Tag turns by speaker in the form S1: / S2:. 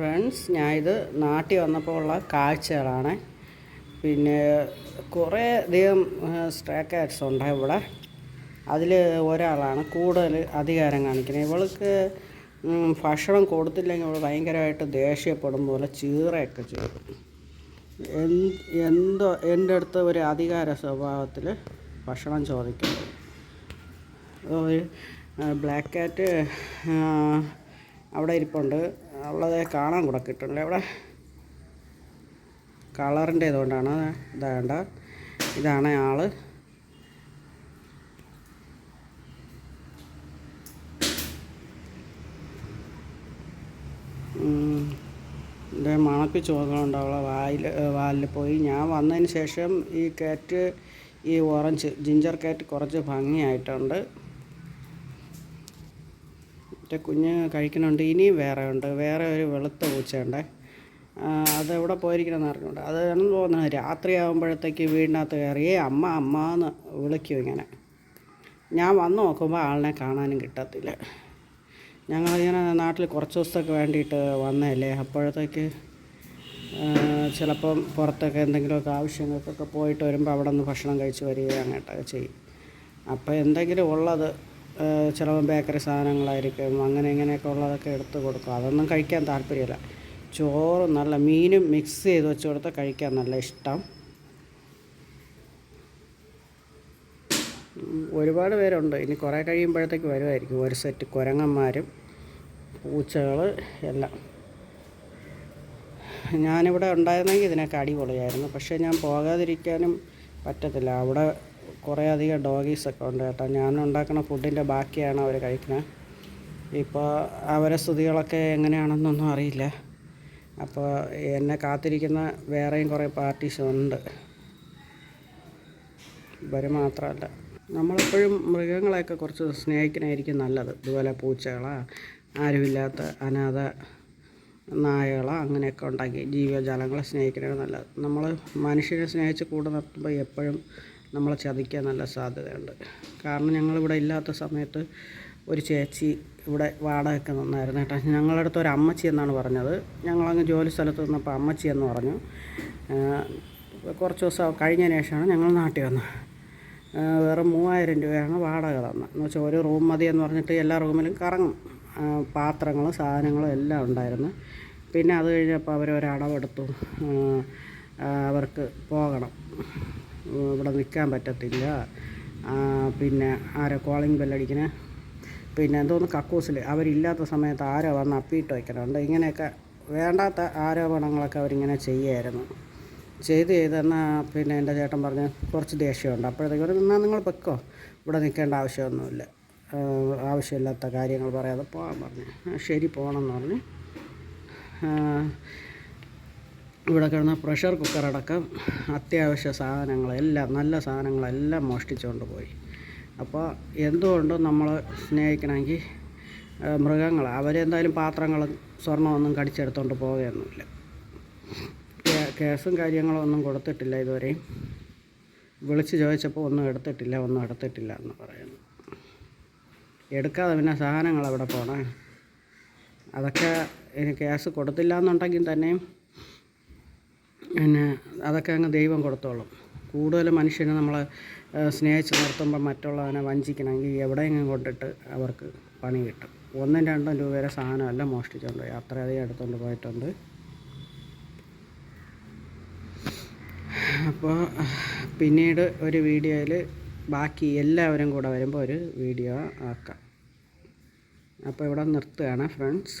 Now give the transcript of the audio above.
S1: Friends ഞാൻ ഇത് നാട്ടിൽ വന്നപ്പോൾ ഉള്ള കാഴ്ചകളാണ്. പിന്നെ കുറേ അധികം സ്ട്രേ കാറ്റ്സ് ഉണ്ട് ഇവിടെ. അതിൽ ഒരാളാണ് കൂടുതൽ അധികാരം കാണിക്കുന്നത്. ഇവൾക്ക് ഭക്ഷണം കൊടുത്തില്ലെങ്കിൽ അവൾ ഭയങ്കരമായിട്ട് ദേഷ്യപ്പെടും പോലെ ചീറയൊക്കെ ചെയ്യും. എന്ത് എന്റെ അടുത്ത് ഒരു അധികാര സ്വഭാവത്തിൽ ഭക്ഷണം ചോദിക്കുന്നത് ഒരു ബ്ലാക്ക് കാറ്റ് അവിടെ ഇരിപ്പുണ്ട്. അവളത് കാണാൻ കൂടെ കിട്ടണില്ല ഇവിടെ കളറിന്റെ ഇതുകൊണ്ടാണ്. ഇതാണ്ട ഇതാണ് ആൾ. എന്റെ മണക്ക് നോക്കണുണ്ട് അവളെ വായിൽ വാലിൽ പോയി. ഞാൻ വന്നതിന് ശേഷം ഈ കാറ്റ് ഈ ഓറഞ്ച് ജിഞ്ചർ കാറ്റ് കുറച്ച് ഭംഗിയായിട്ടുണ്ട്. മറ്റേ കുഞ്ഞ് കഴിക്കണുണ്ട് ഇനിയും വേറെ ഉണ്ട്. വേറെ ഒരു വെളുത്ത പൂച്ചയുണ്ട്. അത് എവിടെ പോയിരിക്കണമെന്ന് അറിഞ്ഞുണ്ട് അത് ആണെന്ന് തോന്നുന്നത് രാത്രി ആകുമ്പോഴത്തേക്ക് വീടിനകത്ത് കയറി "ഏയ് അമ്മ അമ്മ എന്ന് വിളിക്കും ഇങ്ങനെ. ഞാൻ വന്ന് നോക്കുമ്പോൾ ആളിനെ കാണാനും കിട്ടത്തില്ല. ഞങ്ങളിങ്ങനെ നാട്ടിൽ കുറച്ച് ദിവസത്തേക്ക് വേണ്ടിയിട്ട് വന്നതല്ലേ. അപ്പോഴത്തേക്ക് ചിലപ്പം പുറത്തൊക്കെ എന്തെങ്കിലുമൊക്കെ ആവശ്യങ്ങൾക്കൊക്കെ പോയിട്ട് വരുമ്പോൾ അവിടെ നിന്ന് ഭക്ഷണം കഴിച്ച് വരികയോ അങ്ങോട്ടൊക്കെ ചെയ്യും. അപ്പോൾ എന്തെങ്കിലും ഉള്ളത് ചിലപ്പോൾ ബേക്കറി സാധനങ്ങളായിരിക്കും അങ്ങനെ ഇങ്ങനെയൊക്കെ ഉള്ളതൊക്കെ എടുത്ത് കൊടുക്കും. അതൊന്നും കഴിക്കാൻ താല്പര്യമില്ല. ചോറ് നല്ല മീനും മിക്സ് ചെയ്ത് വെച്ച് കൊടുത്താൽ കഴിക്കാൻ നല്ല ഇഷ്ടം. ഒരുപാട് പേരുണ്ട്. ഇനി കുറേ കഴിയുമ്പോഴത്തേക്ക് വരുമായിരിക്കും ഒരു സെറ്റ് കുരങ്ങന്മാരും പൂച്ചകൾ എല്ലാം. ഞാനിവിടെ ഉണ്ടായിരുന്നെങ്കിൽ ഇതിനൊക്കെ അടിപൊളിയായിരുന്നു. പക്ഷേ ഞാൻ പോകാതിരിക്കാനും പറ്റത്തില്ല. അവിടെ കുറേ അധികം ഡോഗീസൊക്കെ ഉണ്ട് കേട്ടോ. ഞാൻ ഉണ്ടാക്കുന്ന ഫുഡിന്റെ ബാക്കിയാണ് അവർ കഴിക്കുന്നത് ഇപ്പോൾ അവരെ സ്തുതികളൊക്കെ എങ്ങനെയാണെന്നൊന്നും അറിയില്ല. അപ്പോൾ എന്നെ കാത്തിരിക്കുന്ന വേറെയും കുറേ പാർട്ടീസ് ഉണ്ട്. ഇവർ മാത്രമല്ല നമ്മളെപ്പോഴും മൃഗങ്ങളെയൊക്കെ കുറച്ച് സ്നേഹിക്കണമായിരിക്കും നല്ലത്. ഇതുപോലെ പൂച്ചകളാ ആരുമില്ലാത്ത അനാഥ നായകളോ അങ്ങനെയൊക്കെ ഉണ്ടാക്കി ജീവജാലങ്ങളെ സ്നേഹിക്കണതാണ് നല്ലത്. നമ്മൾ മനുഷ്യനെ സ്നേഹിച്ച് കൂടെ നിർത്തുമ്പോൾ എപ്പോഴും നമ്മളെ ചതിക്കാൻ നല്ല സാധ്യതയുണ്ട്. കാരണം ഞങ്ങളിവിടെ ഇല്ലാത്ത സമയത്ത് ഒരു ചേച്ചി ഇവിടെ വാടകയ്ക്ക് നിന്നായിരുന്നു കേട്ടോ. ഞങ്ങളുടെ അടുത്ത് ഒരു അമ്മച്ചി എന്നാണ് പറഞ്ഞത്. ഞങ്ങളങ്ങ് ജോലി സ്ഥലത്ത് നിന്നപ്പോൾ അമ്മച്ചി എന്ന് പറഞ്ഞു. കുറച്ച് ദിവസം കഴിഞ്ഞ ശേഷമാണ് ഞങ്ങൾ നാട്ടിൽ വന്നത്. വേറെ മൂവായിരം രൂപയാണ് വാടക തന്നത്. എന്ന് വെച്ചാൽ ഒരു റൂം മതി എന്ന് പറഞ്ഞിട്ട് എല്ലാ റൂമിലും കറങ്ങും. പാത്രങ്ങളും സാധനങ്ങളും എല്ലാം ഉണ്ടായിരുന്നു. പിന്നെ അത് കഴിഞ്ഞപ്പോൾ ആ, അവർക്ക് പോകണം. ഇവിടെ നിൽക്കാൻ പറ്റത്തില്ല. പിന്നെ ആരോ കോളിംഗ് ബെല്ലടിക്കണേ പിന്നെ എന്തോന്ന് കക്കൂസിൽ അവരില്ലാത്ത സമയത്ത് ആരോ വന്ന് അപ്പീട്ട് വയ്ക്കണുണ്ട് ഇങ്ങനെയൊക്കെ വേണ്ടാത്ത ആരോപണങ്ങളൊക്കെ അവരിങ്ങനെ ചെയ്യുമായിരുന്നു ചെയ്ത് ചെയ്തെന്നാൽ പിന്നെ എന്റെ ചേട്ടൻ പറഞ്ഞ് കുറച്ച് ദേഷ്യമുണ്ട്. അപ്പോഴത്തേക്ക് ഒരു എന്നാൽ നിങ്ങൾ വെക്കോ ഇവിടെ നിൽക്കേണ്ട ആവശ്യമൊന്നുമില്ല. ആവശ്യമില്ലാത്ത കാര്യങ്ങൾ പറയാതെ പോകാൻ പറഞ്ഞു. ശരി പോകണം എന്ന് പറഞ്ഞ്. ഇവിടെ കിടന്ന പ്രഷർ കുക്കറടക്കം അത്യാവശ്യ സാധനങ്ങളെല്ലാം നല്ല സാധനങ്ങളെല്ലാം മോഷ്ടിച്ചുകൊണ്ട് പോയി. അപ്പോൾ എന്തുകൊണ്ടും നമ്മൾ സ്നേഹിക്കണമെങ്കിൽ മൃഗങ്ങൾ അവരെന്തായാലും പാത്രങ്ങളും സ്വർണമൊന്നും കടിച്ചെടുത്തുകൊണ്ട് പോവുകയൊന്നുമില്ല. കേസും കാര്യങ്ങളും ഒന്നും കൊടുത്തിട്ടില്ല ഇതുവരെയും. വിളിച്ച് ചോദിച്ചപ്പോൾ ഒന്നും എടുത്തിട്ടില്ല ഒന്നും എടുത്തിട്ടില്ല എന്ന് പറയുന്നു. എടുക്കാതെ പിന്നെ സാധനങ്ങൾ അവിടെ പോണേ? അതൊക്കെ കേസ് കൊടുത്തില്ല എന്നുണ്ടെങ്കിൽ തന്നെയും പിന്നെ അതൊക്കെ അങ്ങ് ദൈവം കൊടുത്തോളും. കൂടുതൽ മനുഷ്യനെ നമ്മൾ സ്നേഹിച്ച് നിർത്തുമ്പോൾ മറ്റുള്ളവനെ വഞ്ചിക്കണമെങ്കിൽ എവിടെയെങ്കിലും കൊണ്ടിട്ട് അവർക്ക് പണി കിട്ടും. ഒന്നും രണ്ടും രൂപയുടെ സാധനമല്ല മോഷ്ടിച്ചുകൊണ്ട് പോയി. അത്രയധികം എടുത്തുകൊണ്ട് പോയിട്ടുണ്ട്. അപ്പോൾ പിന്നീട് ഒരു വീഡിയോയിൽ ബാക്കി എല്ലാവരും കൂടെ വരുമ്പോൾ ഒരു വീഡിയോ ആക്കാം. അപ്പോൾ ഇവിടെ നിർത്തുകയാണ് ഫ്രണ്ട്സ്.